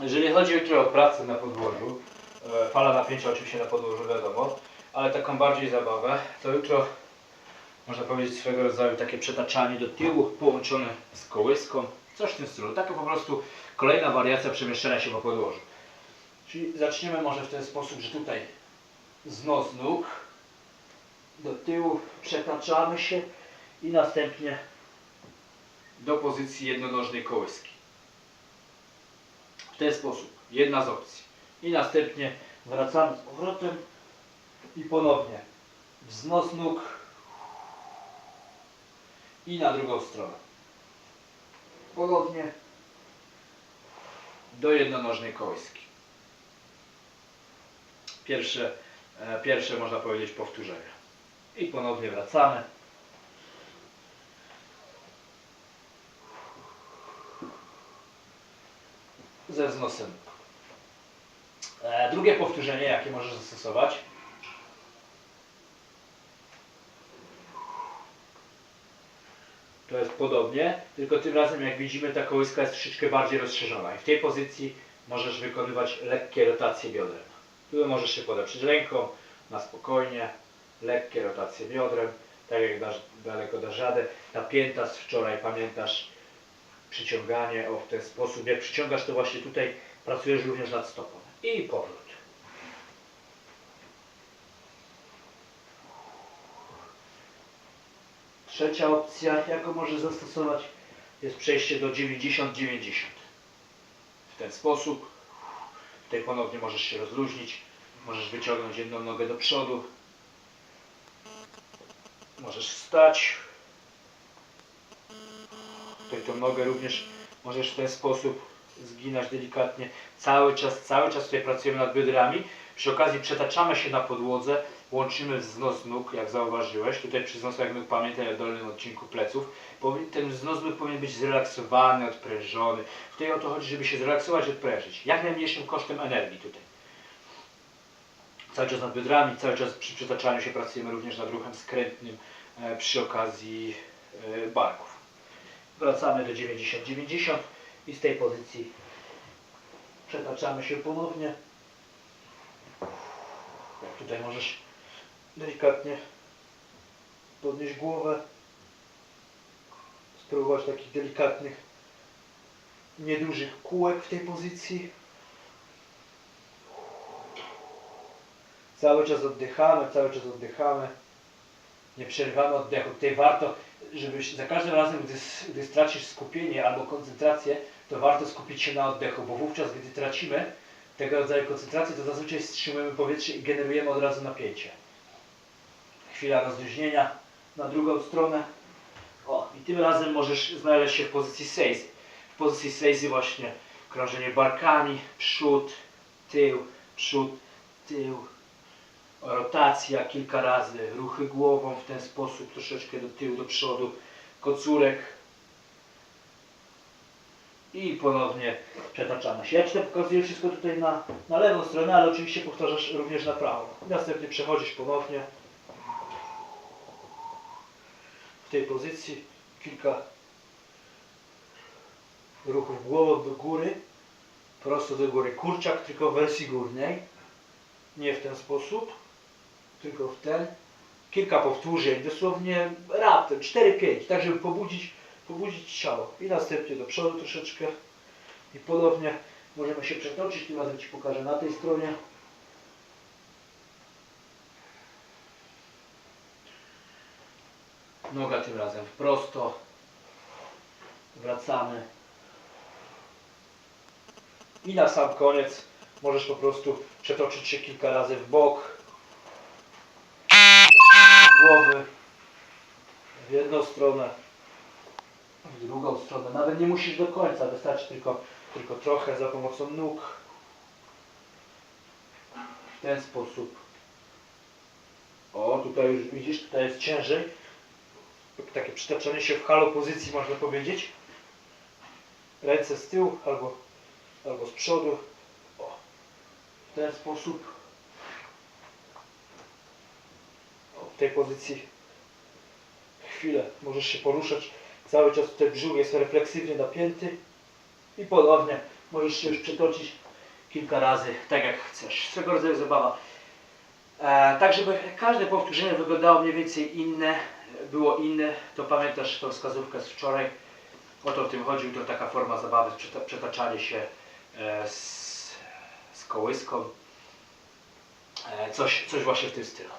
Jeżeli chodzi o pracę na podłożu, e, fala napięcia oczywiście na podłożu wiadomo, ale taką bardziej zabawę, to jutro można powiedzieć swego rodzaju takie przetaczanie do tyłu połączone z kołyską, coś w tym stylu. Taka po prostu kolejna wariacja przemieszczania się po podłożu. Czyli zaczniemy może w ten sposób, że tutaj znos nóg do tyłu, przetaczamy się i następnie do pozycji jednonożnej kołyski. W ten sposób, jedna z opcji. I następnie wracamy z powrotem i ponownie wznos nóg i na drugą stronę. Ponownie do jednonożnej kołyski. Pierwsze, e, pierwsze można powiedzieć powtórzenie. I ponownie wracamy. Ze wznosem. E, drugie powtórzenie, jakie możesz zastosować. To jest podobnie, tylko tym razem jak widzimy ta kołyska jest troszeczkę bardziej rozszerzona i w tej pozycji możesz wykonywać lekkie rotacje biodrem. Tu możesz się podeprzeć ręką, na spokojnie, lekkie rotacje biodrem, tak jak dasz, daleko dasz radę. Ta pięta z wczoraj, pamiętasz, przyciąganie o w ten sposób. Jak przyciągasz to właśnie tutaj pracujesz również nad stopą. I powrót. Trzecia opcja, jaką możesz zastosować, jest przejście do 90-90. W ten sposób. Tutaj ponownie możesz się rozluźnić. Możesz wyciągnąć jedną nogę do przodu. Możesz wstać. Tutaj tą nogę również możesz w ten sposób zginać delikatnie. Cały czas, cały czas tutaj pracujemy nad biodrami. Przy okazji przetaczamy się na podłodze, łączymy wznos nóg, jak zauważyłeś. Tutaj przy wznosach nóg pamiętaj o dolnym odcinku pleców. Ten wznos nóg powinien być zrelaksowany, odprężony. Tutaj o to chodzi, żeby się zrelaksować, odprężyć. Jak najmniejszym kosztem energii tutaj. Cały czas nad biodrami, cały czas przy przetaczaniu się pracujemy również nad ruchem skrętnym e, przy okazji e, barków. Wracamy do 90-90 i z tej pozycji przetaczamy się ponownie. Tutaj możesz delikatnie podnieść głowę, spróbować takich delikatnych, niedużych kółek w tej pozycji. Cały czas oddychamy, cały czas oddychamy. Nie przerywamy oddechu. Tutaj warto, żebyś za każdym razem, gdy, gdy stracisz skupienie albo koncentrację, to warto skupić się na oddechu, bo wówczas, gdy tracimy tego rodzaju koncentrację, to zazwyczaj wstrzymujemy powietrze i generujemy od razu napięcie. Chwila rozluźnienia na drugą stronę. O, i tym razem możesz znaleźć się w pozycji seizy. W pozycji seizy właśnie krążenie barkami, przód, tył, przód, tył, rotacja kilka razy, ruchy głową w ten sposób, troszeczkę do tyłu, do przodu, kocurek i ponownie przetaczamy się. Ja Ci to pokazuję wszystko tutaj na, na lewą stronę, ale oczywiście powtarzasz również na prawą. Następnie przechodzisz ponownie w tej pozycji kilka ruchów głową do góry, prosto do góry. Kurczak tylko w wersji górnej, nie w ten sposób, tylko w ten. Kilka powtórzeń, dosłownie raptem, 4-5, tak żeby pobudzić, pobudzić ciało. I następnie do przodu troszeczkę i ponownie możemy się przetoczyć, tym razem Ci pokażę na tej stronie. Noga tym razem prosto. Wracamy. I na sam koniec możesz po prostu przetoczyć się kilka razy w bok. Głowy. W jedną stronę. W drugą stronę. Nawet nie musisz do końca. Wystarczy tylko, tylko trochę za pomocą nóg. W ten sposób. O, tutaj już widzisz, tutaj jest ciężej takie przytaczanie się w halo pozycji można powiedzieć. Ręce z tyłu albo, albo z przodu. O, w ten sposób. O, w tej pozycji chwilę możesz się poruszać. Cały czas tutaj brzuch jest refleksywnie napięty. I ponownie możesz się już przetoczyć kilka razy, tak jak chcesz. Swego rodzaju zabawa. E, tak, żeby każde powtórzenie wyglądało mniej więcej inne, było inne, to pamiętasz tą wskazówkę z wczoraj. O to w tym chodził, to taka forma zabawy, przeta- przetaczanie się e, z, z kołyską. E, coś, coś właśnie w tym stylu.